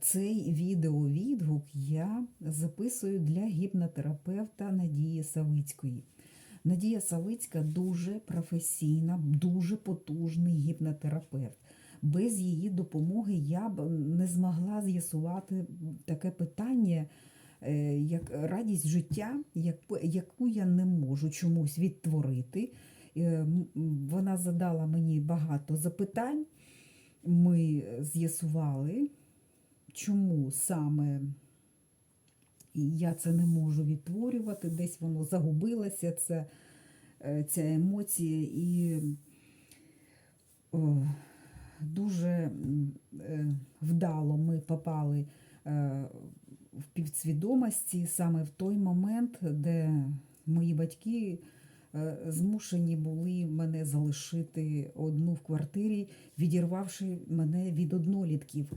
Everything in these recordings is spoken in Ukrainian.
Цей відеовідгук я записую для гіпнотерапевта Надії Савицької. Надія Савицька дуже професійна, дуже потужний гіпнотерапевт. Без її допомоги я б не змогла з'ясувати таке питання, е, як радість життя, яку я не можу чомусь відтворити. Е, Вона задала мені багато запитань. Ми з'ясували, чому саме я це не можу відтворювати, десь воно загубилося, це, е, ця емоція, і о, дуже е, вдало ми попали е, в підсвідомості саме в той момент, де мої батьки змушені були мене залишити одну в квартирі, відірвавши мене від однолітків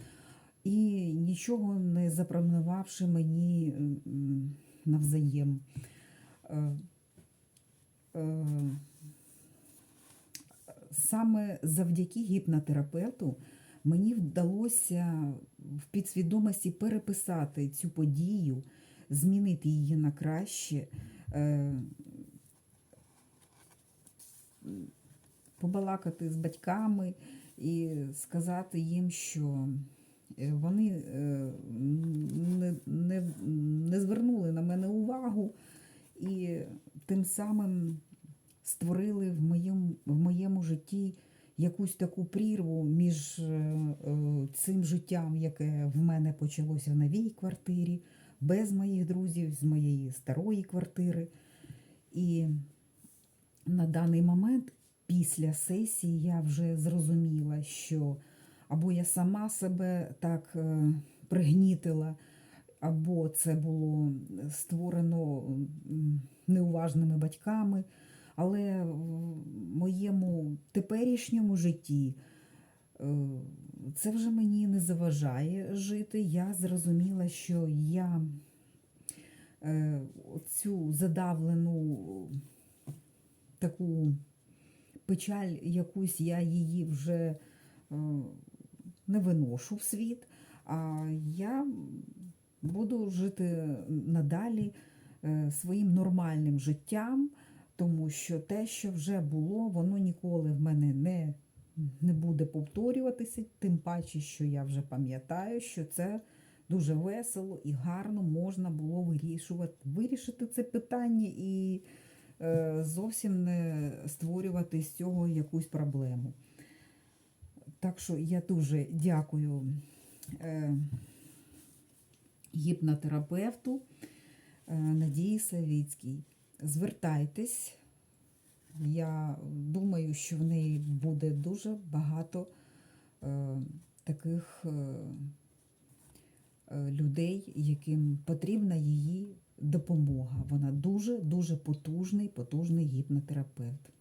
і нічого не запропонувавши мені навзаєм. Е, е, Саме завдяки гіпнотерапевту мені вдалося в підсвідомості переписати цю подію, змінити її на краще, побалакати з батьками і сказати їм, що вони е, не, не, не звернули на мене увагу і тим самим створили в моєму, в моєму житті якусь таку прірву між е, е, цим життям, яке в мене почалося в новій квартирі, без моїх друзів, з моєї старої квартири. І на даний момент, після сесії, я вже зрозуміла, що або я сама себе так е, пригнітила, або це було створено неуважними батьками. Але в моєму теперішньому житті е, це вже мені не заважає жити. Я зрозуміла, що я е, цю задавлену таку печаль, якусь я її вже е, не виношу в світ, а я буду жити надалі е, своїм нормальним життям, тому що те, що вже було, воно ніколи в мене не, не буде повторюватися, тим паче, що я вже пам'ятаю, що це дуже весело і гарно можна було вирішувати, вирішити це питання і е, зовсім не створювати з цього якусь проблему. Так що я дуже дякую е, гіпнотерапевту е, Надії Савіцькій. Звертайтесь. Я думаю, що в неї буде дуже багато е, таких е, е, людей, яким потрібна її допомога. Вона дуже дуже потужний, потужний гіпнотерапевт.